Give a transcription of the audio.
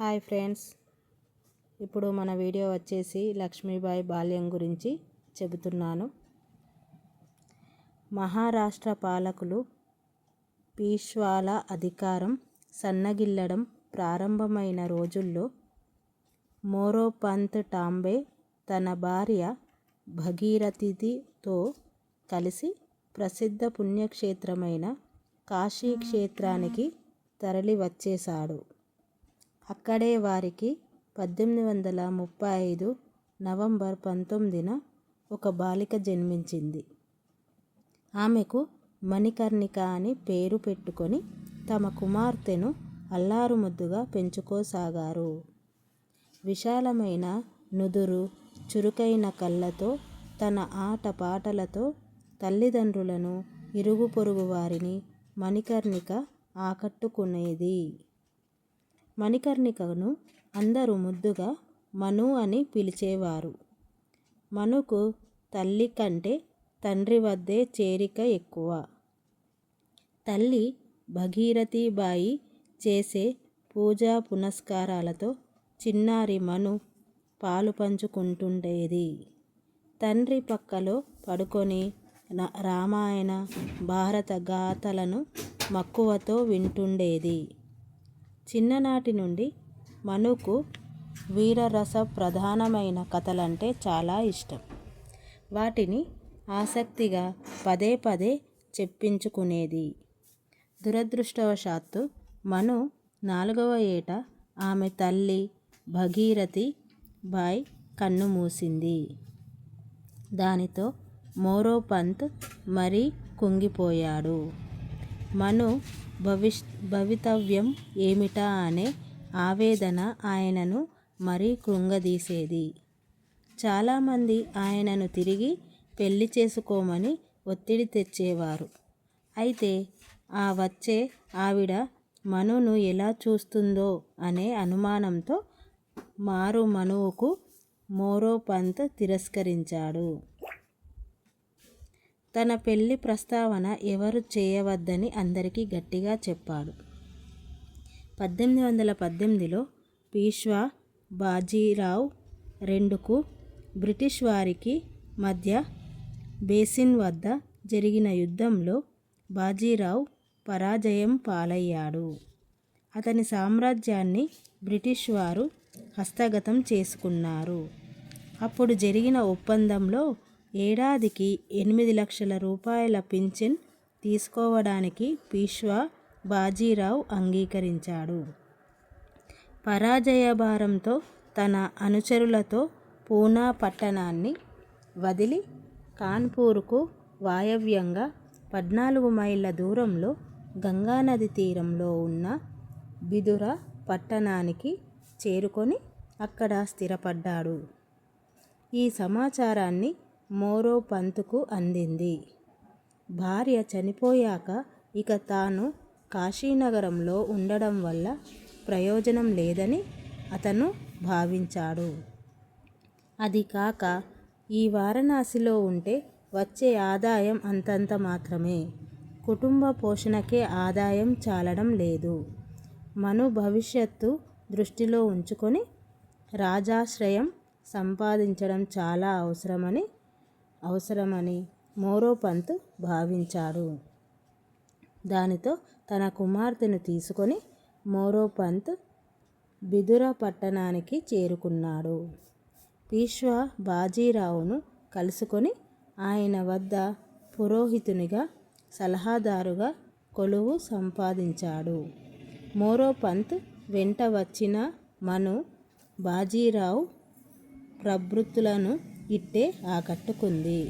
Hi friends. ఇప్పుడు మన video వచ్చేసి లక్ష్మీబాయి బాల్యం గురించి చెబుతున్నాను. మహారాష్ట్ర పాలకులు పీష్వాల అధికారం సన్నగిల్లడం ప్రారంభమైన రోజుల్లో మోరోపంత్ టాంబే తన భార్య భగీరథితో కలిసి ప్రసిద్ధ పుణ్యక్షేత్రమైన కాశీ క్షేత్రానికి తరలి వచ్చేశాడు అక్కడే వారికి పద్దెనిమిది వందల ముప్పై ఐదు నవంబర్ పంతొమ్మిదిన ఒక బాలిక జన్మించింది. ఆమెకు మణికర్ణిక అని పేరు పెట్టుకొని తమ కుమార్తెను అల్లారుముద్దుగా పెంచుకోసాగారు. విశాలమైన నుదురు చురుకైన కళ్ళతో తన ఆట పాటలతో తల్లిదండ్రులను ఇరుగు పొరుగు వారిని మణికర్ణిక ఆకట్టుకునేది. మణికర్ణికను అందరూ ముద్దుగా మను అని పిలిచేవారు. మనుకు తల్లి కంటే తండ్రి వద్దే చేరిక ఎక్కువ. తల్లి భగీరథీబాయి చేసే పూజా పునస్కారాలతో చిన్నారి మను పాలు పంచుకుంటుండేది. తండ్రి పక్కలో పడుకొని రామాయణ భారత గాథలను మక్కువతో వింటుండేది. చిన్ననాటి నుండి మనుకు వీరరస ప్రధానమైన కథలంటే చాలా ఇష్టం. వాటిని ఆసక్తిగా పదే పదే చెప్పించుకునేది. దురదృష్టవశాత్తు మను నాలుగవ ఏట ఆమె తల్లి భగీరథి బాయ్ కన్ను మూసింది దానితో మోరోపంత్ మరీ కుంగిపోయాడు. మను భవిష్ భవితవ్యం ఏమిటా అనే ఆవేదన ఆయనను మరీ కృంగదీసేది. చాలామంది ఆయనను తిరిగి పెళ్ళి చేసుకోమని ఒత్తిడి తెచ్చేవారు. అయితే ఆ వచ్చే ఆవిడ మనును ఎలా చూస్తుందో అనే అనుమానంతో మారు మనువుకు మోరోపంత్ తిరస్కరించాడు. తన పెళ్ళి ప్రస్తావన ఎవరు చేయవద్దని అందరికీ గట్టిగా చెప్పాడు. పద్దెనిమిది వందల పద్దెనిమిదిలో పీష్వా బాజీరావ్ రెండుకు బ్రిటిష్ వారికి మధ్య బేసిన్ వద్ద జరిగిన యుద్ధంలో బాజీరావ్ పరాజయం పాలయ్యాడు. అతని సామ్రాజ్యాన్ని బ్రిటిష్ వారు హస్తగతం చేసుకున్నారు. అప్పుడు జరిగిన ఒప్పందంలో ఏడాదికి ఎనిమిది లక్షల రూపాయల పింఛన్ తీసుకోవడానికి పీష్వా బాజీరావు అంగీకరించాడు. పరాజయ భారంతో తన అనుచరులతో పూనా పట్టణాన్ని వదిలి కాన్పూర్కు వాయవ్యంగా పద్నాలుగు మైళ్ళ దూరంలో గంగానది తీరంలో ఉన్న బిదుర పట్టణానికి చేరుకొని అక్కడ స్థిరపడ్డాడు. ఈ సమాచారాన్ని మోరో పంతుకు అందింది. భార్య చనిపోయాక ఇక తాను కాశీనగరంలో ఉండడం వల్ల ప్రయోజనం లేదని అతను భావించాడు. అది కాక ఈ వారణాసిలో ఉంటే వచ్చే ఆదాయం అంతంత మాత్రమే. కుటుంబ పోషణకే ఆదాయం చాలడం లేదు. మను భవిష్యత్తు దృష్టిలో ఉంచుకొని రాజాశ్రయం సంపాదించడం చాలా అవసరమని అవసరమని మోరోపంత్ భావించాడు. దానితో తన కుమార్తెను తీసుకొని మోరోపంత్ బిదుర పట్టణానికి చేరుకున్నాడు. పీష్వా బాజీరావును కలుసుకొని ఆయన వద్ద పురోహితునిగా సలహాదారుగా కొలువు సంపాదించాడు. మోరోపంత్ వెంట వచ్చిన మను బాజీరావు ప్రభృతులను ఇట్టే ఆకట్టుకుంది